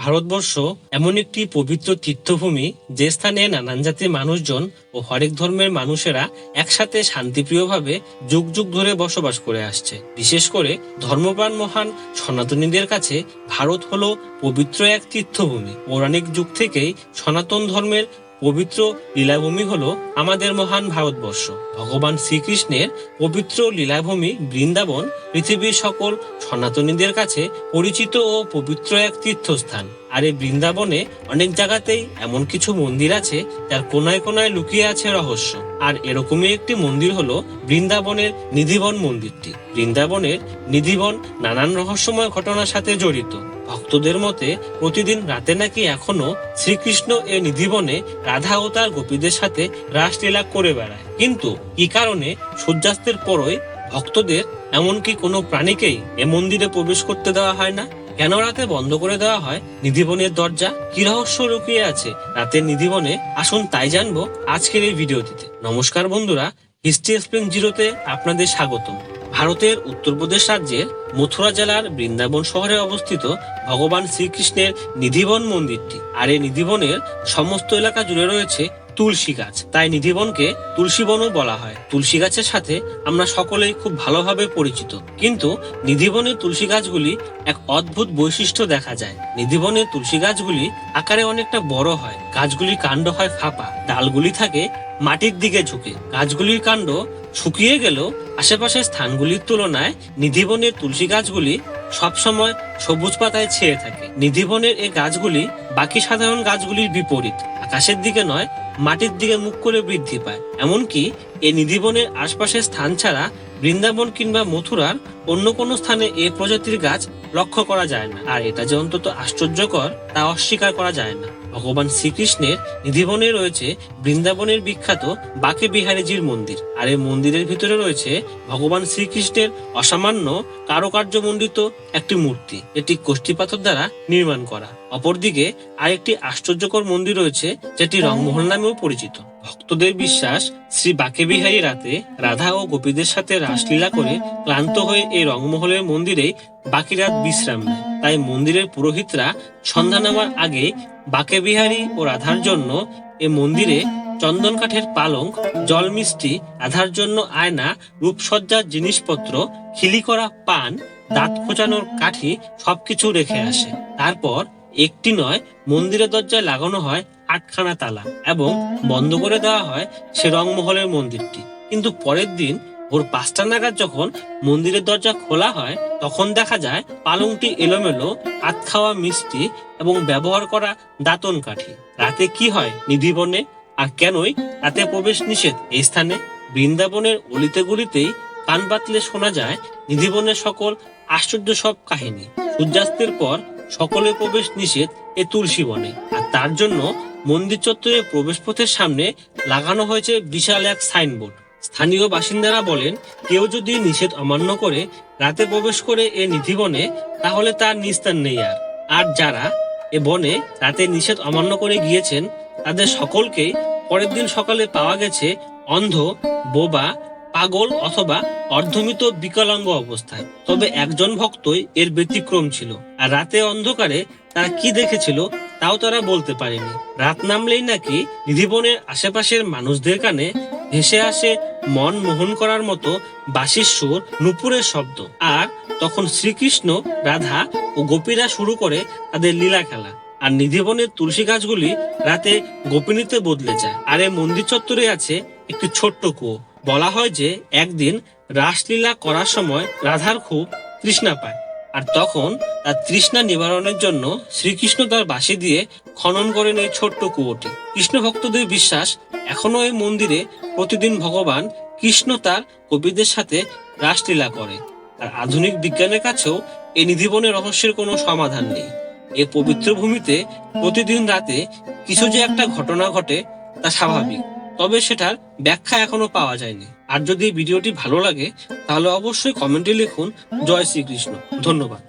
ভারতবর্ষ এমন একটি পবিত্র তীর্থভূমি যে স্থানে নানান জাতির মানুষজন ও হরেক ধর্মের মানুষেরা একসাথে শান্তিপ্রিয়ভাবে যুগ যুগ ধরে বসবাস করে আসছে। বিশেষ করে ধর্মপ্রাণ মহান সনাতনীদের কাছে ভারত হলো পবিত্র এক তীর্থভূমি। পৌরাণিক যুগ থেকেই সনাতন ধর্মের পবিত্র লীলাভূমি হলো আমাদের মহান ভারতবর্ষ। ভগবান শ্রীকৃষ্ণের পবিত্র লীলাভূমি বৃন্দাবন, পৃথিবীর সকল সনাতনীদের কাছে পরিচিত ও পবিত্র এক তীর্থস্থান। আর এই বৃন্দাবনে অনেক জায়গাতেই এমন কিছু মন্দির আছে, যার কোনায় কোনায় লুকিয়ে আছে রহস্য। আর এরকমই একটি মন্দির হলো বৃন্দাবনের নিধিবন মন্দিরটি। বৃন্দাবনের নিধিবন নানান রহস্যময় ঘটনার সাথে জড়িত। ভক্তদের মতে প্রতিদিন রাতে নাকি এখনও শ্রীকৃষ্ণ এ নিধিবনে রাধা ও তার গোপীদের সাথে রাসলীলা করে বেড়ায়। কিন্তু কি কারণে সূর্যাস্তের পরই ভক্তদের এমনকি কোনো প্রাণীকেই এ মন্দিরে প্রবেশ করতে দেওয়া হয় না? কেন রাতে বন্ধ করে দেওয়া হয় নিধিবনের দরজা? কি রহস্য লুকিয়ে আছে রাতের নিধিবনে? আসুন তাই জানব আজকের এই ভিডিওটিতে। নমস্কার বন্ধুরা, হিস্ট্রি এক্সপ্লেন জিরোতে আপনাদের স্বাগতম। ভারতের উত্তরপ্রদেশ রাজ্যের মথুরা জেলার বৃন্দাবন শহরে অবস্থিত ভগবান শ্রীকৃষ্ণের নিধিবন মন্দিরটি। আর এই নিধিবনের সমস্ত এলাকা জুড়ে রয়েছে তুলসী গাছ। তাই নিধিবনকে তুলসী বনও বলা হয়। তুলসী গাছের সাথে আমরা সকলেই খুব ভালোভাবে পরিচিত। কিন্তু নিধিবনের তুলসী গাছগুলি এক অদ্ভুত বৈশিষ্ট্য দেখা যায়। নিধিবনের তুলসী গাছগুলি আকারে অনেকটা বড় হয়। গাছগুলির কাণ্ড হয় ফাঁপা। ডালগুলি থাকে মাটির দিকে ঝুঁকে। গাছগুলির কাণ্ড শুকিয়ে গেলেও আশেপাশের স্থানগুলির তুলনায় নিধিবনের তুলসী গাছগুলি সবসময় সবুজ পাতায় ছেয়ে থাকে। নিধিবনের এই গাছগুলি বাকি সাধারণ গাছগুলির বিপরীত। আকাশের দিকে নয়, মাটির দিকে মুখ করে বৃদ্ধি পায়। এমনকি এই নিধিবনের আশপাশের স্থান ছাড়া বৃন্দাবন কিংবা মথুরার অন্য কোনো স্থানে এ প্রজাতির গাছ লক্ষ্য করা যায় না। আর এটা যে অন্তত আশ্চর্যকর, তা অস্বীকার করা যায় না। ভগবান শ্রীকৃষ্ণের নিধিবনে রয়েছে বৃন্দাবনের বিখ্যাত বাকে বিহারীজির মন্দির। আর এই মন্দিরের ভিতরে রয়েছে ভগবান শ্রীকৃষ্ণের অসামান্য কারুকার্য মণ্ডিত একটি মূর্তি। এটি কোষ্ঠী পাথর দ্বারা নির্মাণ করা। অপরদিকে আরেকটি আশ্চর্যকর মন্দির রয়েছে, যেটি রংমহল নামেও পরিচিত। ভক্তদের বিশ্বাস, শ্রী বাকে বিহারী রাতে রাধা ও গোপীদের সাথে রাসলীলা করে ক্লান্ত হয়ে এই রংমহলের মন্দিরে বাকি রাত বিশ্রাম নেয়। তাই মন্দিরের পুরোহিতরা সন্ধ্যা নামার আগে বাকে বিহারী ও রাধার জন্য এ মন্দিরে চন্দন কাঠের পালঙ্ক জল মিষ্টি, রাধার জন্য আয়না রূপসজ্জার জিনিসপত্র, খিলি করা পান, দাঁত খোঁচানোর কাঠি সবকিছু রেখে আসে। তারপর একটি নয়, মন্দিরের দরজায় লাগানো হয় আটখানা তালা এবং বন্ধ করে দেওয়া হয় সে রংমহলের মন্দিরটি। কিন্তু পরের দিন ভোর পাঁচটা নাগাদ যখন মন্দিরের দরজা খোলা হয়, তখন দেখা যায় পালংটি এলোমেলো আত খাওয়া মিষ্টি এবং ব্যবহার করা দাঁতন কাঠি। রাতে কি হয় নিধিবনে? আর কেনই রাতে প্রবেশ নিষেধ? এই স্থানে বৃন্দাবনের অলিতে গলিতেই কান বাতলে শোনা যায় নিধিবনের সকল আশ্চর্য সব কাহিনী। সূর্যাস্তের পর সকলে প্রবেশ নিষেধ এ তুলসী বনে। আর তার জন্য মন্দির চত্বরে প্রবেশ পথের সামনে লাগানো হয়েছে বিশাল এক সাইনবোর্ড। স্থানীয় বাসিন্দারা বলেন, কেউ যদি নিষেধ অমান্য করে রাতে প্রবেশ করে এ নিধিবনে তাহলে তার নিস্তার নেই আর। আর যারা এ বনে রাতে নিষেধ অমান্য করে গিয়েছেন, তাদের সকলকেই পরের দিন সকালে পাওয়া গেছে অন্ধ, বোবা, পাগল অথবা অর্ধমিত বিকলাঙ্গ অবস্থায়। তবে একজন ভক্তই এর ব্যতিক্রম ছিল। আর রাতে অন্ধকারে তারা কি দেখেছিল, তাও তারা বলতে পারেনি। রাত নামলেই নাকি নিধিবনের আশেপাশের মানুষদের কানে ভেসে আসে মন মোহন করার মতো বাঁশির সুর, নুপুরের শব্দ। আর তখন শ্রীকৃষ্ণ, রাধা ও গোপীরা শুরু করে তাদের লীলা খেলা। আর নিধিবনের তুলসী গাছগুলি রাতে গোপিনীতে বদলে যায়। আর এই মন্দির চত্বরে আছে একটি ছোট্ট কুয়ো। বলা হয় যে একদিন রাসলীলা করার সময় রাধার খুব তৃষ্ণা পায়। আর তখন তার তৃষ্ণা নিবারণের জন্য শ্রীকৃষ্ণ তার বাঁশি দিয়ে খনন করেন এই ছোট্ট কুয়োটি। কৃষ্ণ ভক্তদের বিশ্বাস, এখনও এই মন্দিরে প্রতিদিন ভগবান কৃষ্ণ তার কবিদের সাথে রাসলীলা করে। আর আধুনিক বিজ্ঞানের কাছেও এই নিধিবনের রহস্যের কোনো সমাধান নেই। এই পবিত্র ভূমিতে প্রতিদিন রাতে কিছু যে একটা ঘটনা ঘটে তা স্বাভাবিক, তবে সেটার ব্যাখ্যা এখনও পাওয়া যায়নি। আর যদি ভিডিওটি ভালো লাগে তাহলে অবশ্যই কমেন্টে লিখুন জয় শ্রীকৃষ্ণ। ধন্যবাদ।